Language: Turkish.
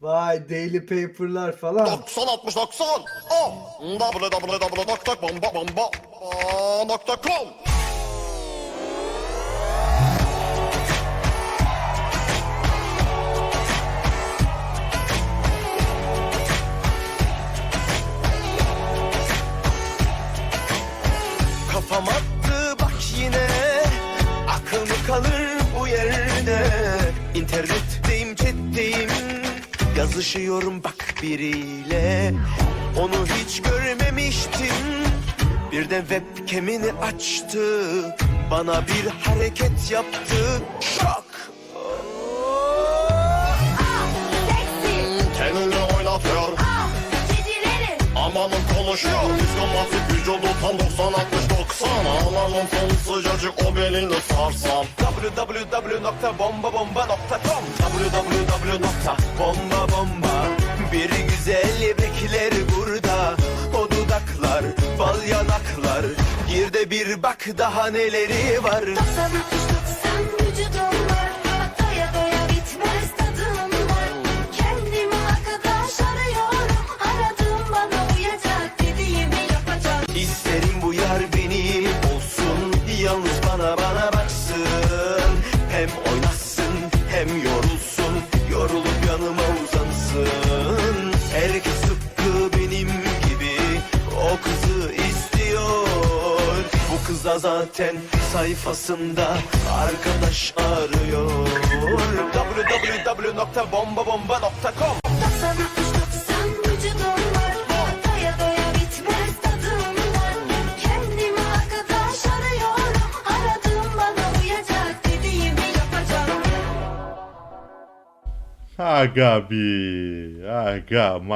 Vay Daily Paper'lar falan. 90 60 90 oh www.bombabomba.com Kafam attı bak yine Akıl mı kalır bu yerde İnternetteyim chatteyim Yazışıyorum bak biriyle. Onu hiç görmemiştim. Birden webcam'ini açtı. Bana bir hareket yaptı. Şok Tenini oynatıyor Amanın konuşuyor. Psikomatik vücudu tam 90 60 90 Amanın son sıcacık o belini sarsam www.bombabomba.com www.bombabomba dudaklar, bal yanaklar. Gir de bir bak daha neleri var. 90 60 90 vücudum var. Doya doya bitmez tadım var. Kendime arkadaş arıyorum. Aradığım bana uyacak dediğimi yapacak. İsterim bu yar benim olsun. Yalnız bana bana baksın. Hem oynasın hem yorulsun. Yorulup yanıma uzansın arıyorum. Aradığım bana uyacak dediğimi yapacak Aga bir. Aga